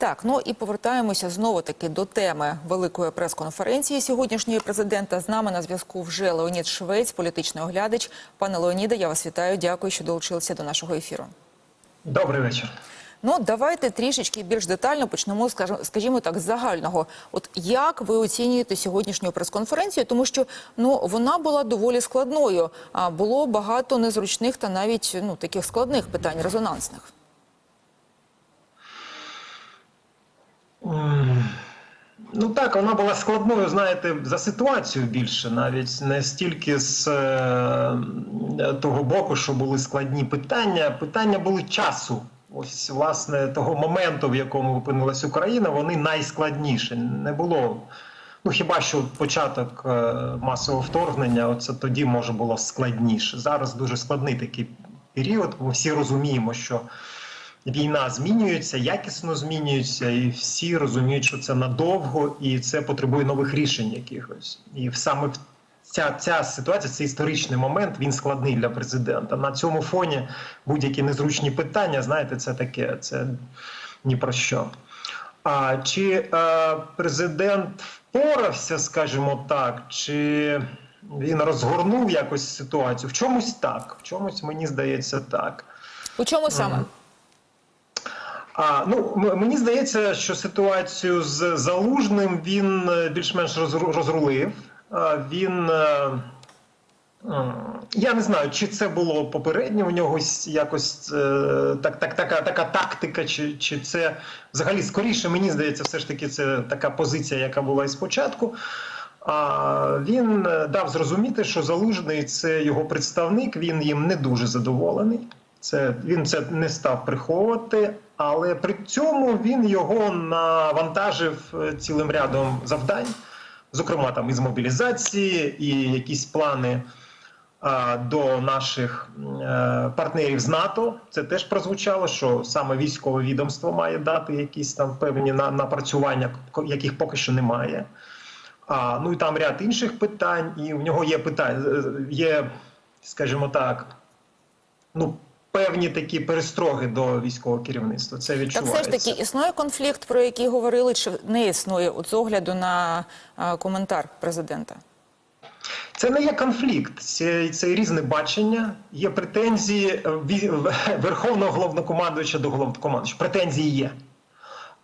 Так, ну і повертаємося знову таки до теми великої прес-конференції сьогоднішньої президента. З нами на зв'язку вже Леонід Швець, політичний оглядач. Пане Леоніде, я вас вітаю. Дякую, що долучилися до нашого ефіру. Добрий вечір. Ну, давайте трішечки більш детально почнемо, скажімо, так, з загального. От як ви оцінюєте сьогоднішню прес-конференцію? Тому що ну вона була доволі складною. А було багато незручних та навіть ну таких складних питань, резонансних. Ну так, вона була складною, знаєте, за ситуацію більше, навіть не стільки з е, того боку, що були складні питання. Питання були часу. Ось, власне, того моменту, в якому опинилась Україна, вони найскладніші. Не було. Ну хіба що початок е, масового вторгнення, оце тоді може було складніше. Зараз дуже складний такий період. Ми всі розуміємо, що війна змінюється, якісно змінюється, і всі розуміють, що це надовго, і це потребує нових рішень якихось. І саме ця, ця ситуація, цей історичний момент, він складний для президента. На цьому фоні будь-які незручні питання, знаєте, це таке, це ні про що. А чи е, президент впорався, скажімо так, чи він розгорнув якось ситуацію? В чомусь так, в чомусь мені здається так. У чому саме? А ну мені здається, що ситуацію з залужним він е, більш-менш розрулив. Він е, я не знаю, чи це було попередньо у нього якось е, так, так, така, така тактика, чи, чи це взагалі скоріше, мені здається, все ж таки це така позиція, яка була і спочатку. А він е, дав зрозуміти, що залужний це його представник. Він їм не дуже задоволений. Це він це не став приховувати, але при цьому він його навантажив е, цілим рядом завдань, зокрема там із мобілізації, і якісь плани а, до наших е, партнерів з НАТО. Це теж прозвучало, що саме військове відомство має дати якісь там певні на- напрацювання, яких поки що немає. А, ну і там ряд інших питань, і в нього є питання, є, скажімо так, ну, певні такі перестроги до військового керівництва. Це Так відчувається. все ж таки існує конфлікт, про який говорили, чи не існує от з огляду на а, коментар президента? Це не є конфлікт, це, це різне бачення. Є претензії е, верховного головнокомандуюча до головнокомандуюча. Претензії є.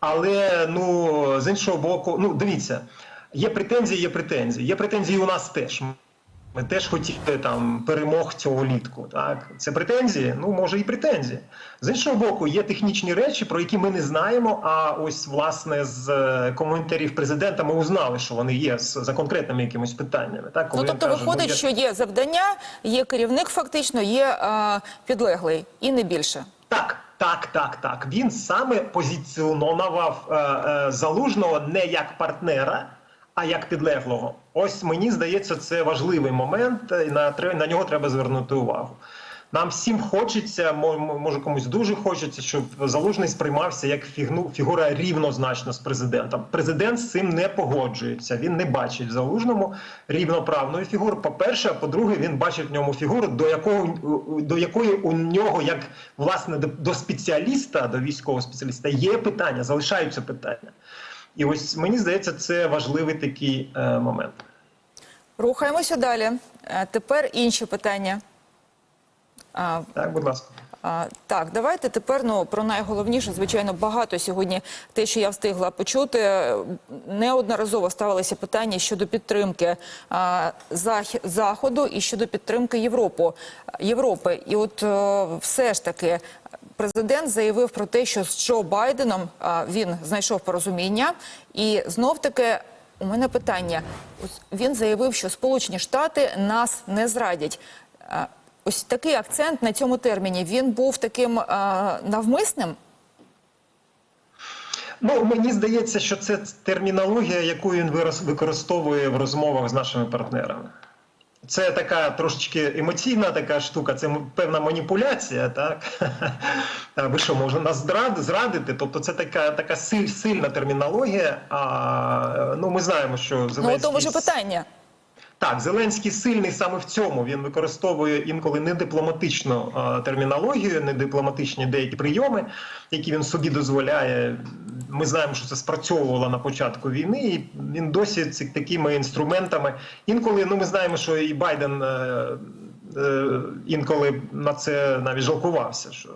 Але ну з іншого боку, ну дивіться, є претензії, є претензії. Є претензії у нас теж. Ми теж хотіли там перемог цього літку. Так, це претензії. Ну може і претензії. З іншого боку, є технічні речі, про які ми не знаємо. А ось власне з е, коментарів президента ми узнали, що вони є за конкретними якимись питаннями. Так, Ну коли він тобто каже, виходить, ну, що є завдання, є керівник, фактично, є а, підлеглий і не більше. Так, так, так, так. Він саме позиціонував е, е, залужного не як партнера, а як підлеглого. Ось мені здається, це важливий момент. і На на нього треба звернути увагу. Нам всім хочеться, мо- мо- може комусь дуже хочеться, щоб залужний сприймався як фігну, фігура рівнозначна з президентом. Президент з цим не погоджується. Він не бачить в залужному рівноправної фігури. По-перше, а по-друге, він бачить в ньому фігуру, до якого до якої у нього, як власне до спеціаліста, до військового спеціаліста, є питання, залишаються питання. І ось мені здається, це важливий такий е, момент. Рухаємося далі. Е, Тепер інші питання. Так, будь ласка. Так, давайте тепер ну про найголовніше. Звичайно, багато сьогодні те, що я встигла почути, неодноразово ставилися питання щодо підтримки а, зах- заходу і щодо підтримки Європу Європи. І от е, все ж таки. Президент заявив про те, що з Джо Байденом а, він знайшов порозуміння, і знов таки у мене питання: він заявив, що Сполучені Штати нас не зрадять. Ось такий акцент на цьому терміні він був таким а, навмисним. Ну мені здається, що це термінологія, яку він використовує в розмовах з нашими партнерами. Це така трошечки емоційна така штука, це певна маніпуляція, так? Ви що, може нас зрадити? Тобто це така, така сильна термінологія. А ну ми знаємо, що Ну у тому ж питання. Так, Зеленський сильний саме в цьому. Він використовує інколи не дипломатичну термінологію, не дипломатичні деякі прийоми, які він собі дозволяє ми знаємо, що це спрацьовувало на початку війни, і він досі ці такими інструментами. Інколи ну ми знаємо, що і Байден е, е, інколи на це навіть жалкувався. що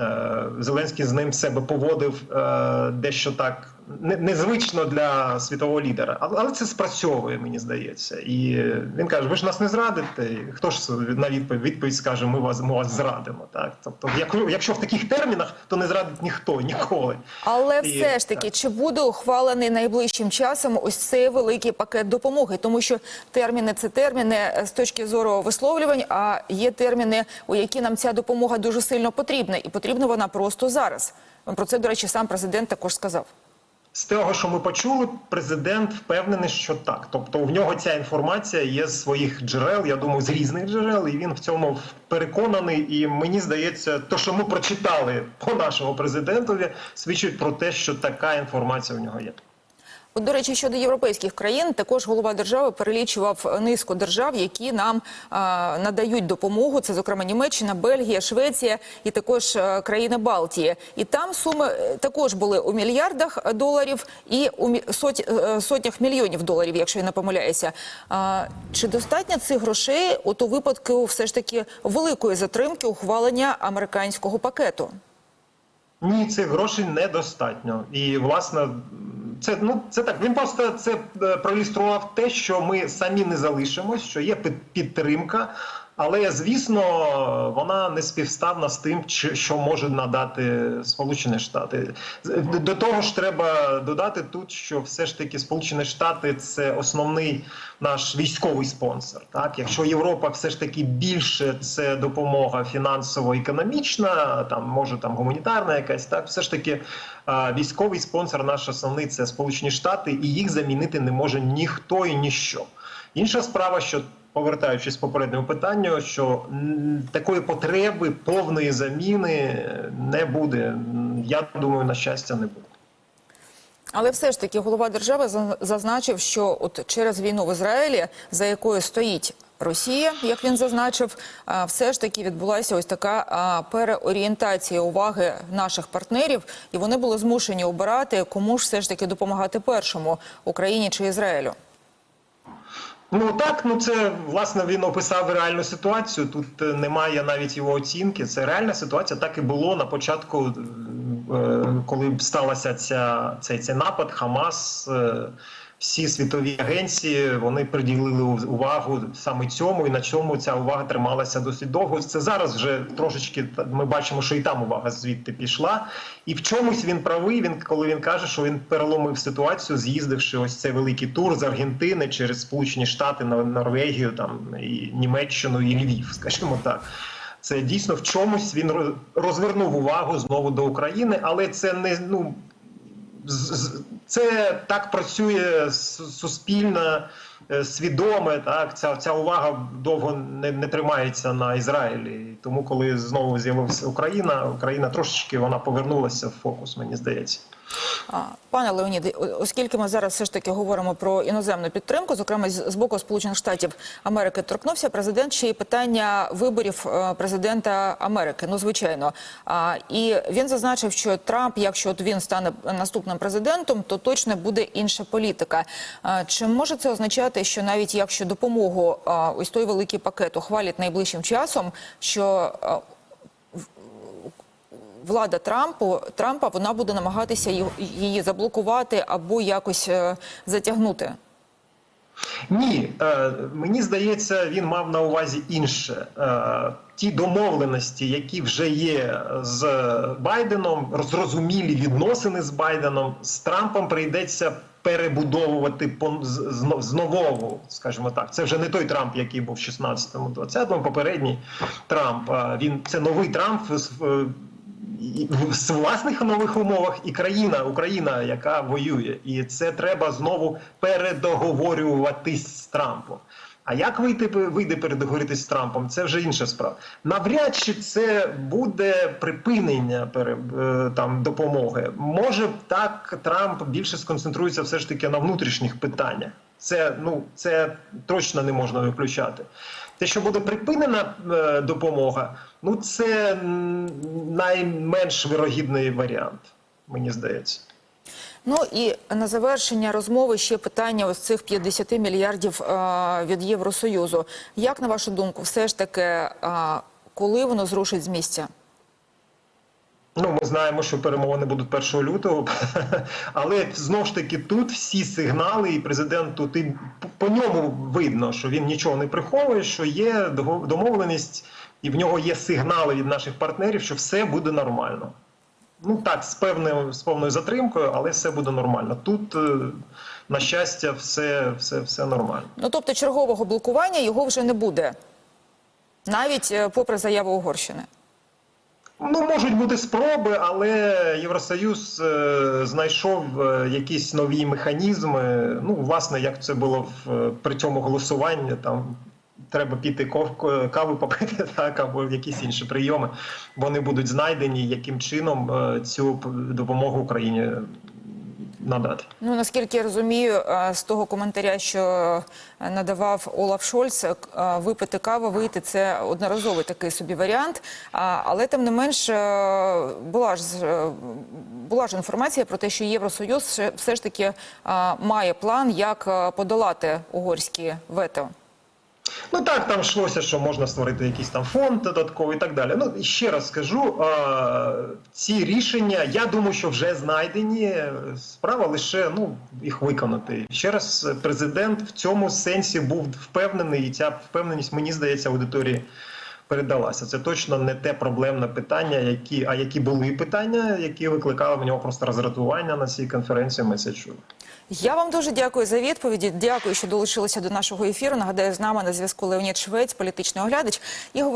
Е, Зеленський з ним себе поводив е, дещо так незвично для світового лідера, але, це спрацьовує, мені здається. І він каже: ви ж нас не зрадите. Хто ж на відповідь, відповідь скаже, ми вас ми вас зрадимо. Так, тобто, якщо, в таких термінах, то не зрадить ніхто ніколи. Але І- все ж таки, чи буде ухвалений найближчим часом ось цей великий пакет допомоги? Тому що терміни це терміни з точки зору висловлювань, а є терміни, у які нам ця допомога дуже сильно потрібна, і потрібна вона просто зараз. Про це, до речі, сам президент також сказав. З того, що ми почули, президент впевнений, що так. Тобто, в нього ця інформація є з своїх джерел, я думаю, з різних джерел, і він в цьому переконаний. І мені здається, то, що ми прочитали по нашому президентові, свідчить про те, що така інформація в нього є. От, до речі, щодо європейських країн, також голова держави перелічував низку держав, які нам а, надають допомогу. Це, зокрема, Німеччина, Бельгія, Швеція і також е, країни Балтії. І там суми е, також були у мільярдах доларів і у сот, е, сотнях мільйонів доларів, якщо я не помиляюся. А, чи достатньо цих грошей от у випадку все ж таки великої затримки ухвалення американського пакету? Ні, цих грошей недостатньо. І власне, це ну це так. Він просто це е, проілюстрував те, що ми самі не залишимось, що є під- підтримка. Але звісно, вона не співставна з тим, що можуть надати Сполучені Штати. До того ж, треба додати тут, що все ж таки Сполучені Штати це основний наш військовий спонсор. Так, якщо Європа все ж таки більше це допомога фінансово-економічна, там може там гуманітарна якась, так все ж таки військовий спонсор наш основний це Сполучені Штати, і їх замінити не може ніхто і ніщо. Інша справа, що повертаючись к попередньому питанню, що такої потреби повної заміни не буде. Я думаю, на щастя, не буде. Але все ж таки голова держави за- зазначив, що от через війну в Ізраїлі, за якою стоїть Росія, як він зазначив, все ж таки відбулася ось така переорієнтація уваги наших партнерів, і вони були змушені обирати, кому ж все ж таки допомагати першому Україні чи Ізраїлю. Ну так, ну це власне він описав реальну ситуацію. Тут е, немає навіть його оцінки. Це реальна ситуація. Так і було на початку, е, коли сталася ця цей, цей напад, Хамас. Всі світові агенції вони приділили увагу саме цьому, і на чому ця увага трималася досить довго. Це зараз вже трошечки ми бачимо, що і там увага звідти пішла. І в чомусь він правий. Він коли він каже, що він переломив ситуацію, з'їздивши ось цей великий тур з Аргентини через Сполучені Штати на Норвегію, там і Німеччину і Львів, скажімо так. Це дійсно в чомусь він роз- розвернув увагу знову до України, але це не ну з- це так працює с- суспільно, е, свідоме. Так ця, ця увага довго не, не тримається на Ізраїлі. Тому, коли знову з'явилася Україна, Україна трошечки вона повернулася в фокус, мені здається. Пане Леоніде, оскільки ми зараз все ж таки говоримо про іноземну підтримку, зокрема з боку Сполучених Штатів Америки, торкнувся президент ще й питання виборів е, президента Америки. Ну звичайно, і він зазначив, що Трамп, якщо от він стане наступним президентом, то точно буде інша політика. Чи може це означати, що навіть якщо допомогу ось той великий пакет ухвалять найближчим часом, що а, влада Трампу Трампа вона буде намагатися її заблокувати або якось е, затягнути. Ні, е, мені здається, він мав на увазі інше. Е, ті домовленості, які вже є з Байденом, зрозумілі відносини з Байденом, з Трампом прийдеться перебудовувати з, нового, скажімо так. Це вже не той Трамп, який був в 16-му, 20-му, попередній Трамп. Він це новий Трамп. В- власних нових умовах і країна, Україна, яка воює, і це треба знову передоговорюватись з Трампом. А як вийти вийде передоговоритись з Трампом? Це вже інша справа. Навряд чи це буде припинення е, там допомоги. Може так Трамп більше сконцентрується все ж таки на внутрішніх питаннях. Це ну це точно не можна виключати. Те, що буде припинена е, допомога, ну це найменш вирогідний варіант, мені здається. Ну і на завершення розмови ще питання ось цих 50 мільярдів е, від Євросоюзу. Як на вашу думку, все ж таки, е, коли воно зрушить з місця? Ну, ми знаємо, що перемовини будуть 1 лютого, але знову ж таки тут всі сигнали, і президент тут і по ньому видно, що він нічого не приховує, що є домовленість, і в нього є сигнали від наших партнерів, що все буде нормально. Ну так, з певною з повною затримкою, але все буде нормально. Тут, е, на щастя, все, все, все нормально. Ну тобто чергового блокування його вже не буде, навіть е, попри заяву Угорщини. Ну, можуть бути спроби, але Євросоюз е, знайшов е, якісь нові механізми. Ну, власне, як це було в, при цьому голосуванні, там треба піти каву попити, так, або якісь інші прийоми. Вони будуть знайдені, яким чином е, цю допомогу Україні надати. Ну наскільки я розумію, е, з того коментаря, що е, надавав Олаф Шольц, випити каву, вийти це одноразовий такий собі варіант. Але тим не менш була ж була ж інформація про те, що Євросоюз все ж таки має план, як подолати угорські вето. Ну так, там йшлося, що можна створити якийсь там фонд додатковий і так далі. Ну ще раз скажу, ці рішення, я думаю, що вже знайдені. Справа лише ну їх виконати. Ще раз, президент в цьому сенсі був впевнений, і ця впевненість, мені здається, аудиторії передалася. Це точно не те проблемне питання, які, а які були питання, які викликали в нього просто роздратування на цій конференції. Ми це чули. Я вам дуже дякую за відповіді. Дякую, що долучилися до нашого ефіру. Нагадаю, з нами на зв'язку Леонід Швець, політичний оглядач. І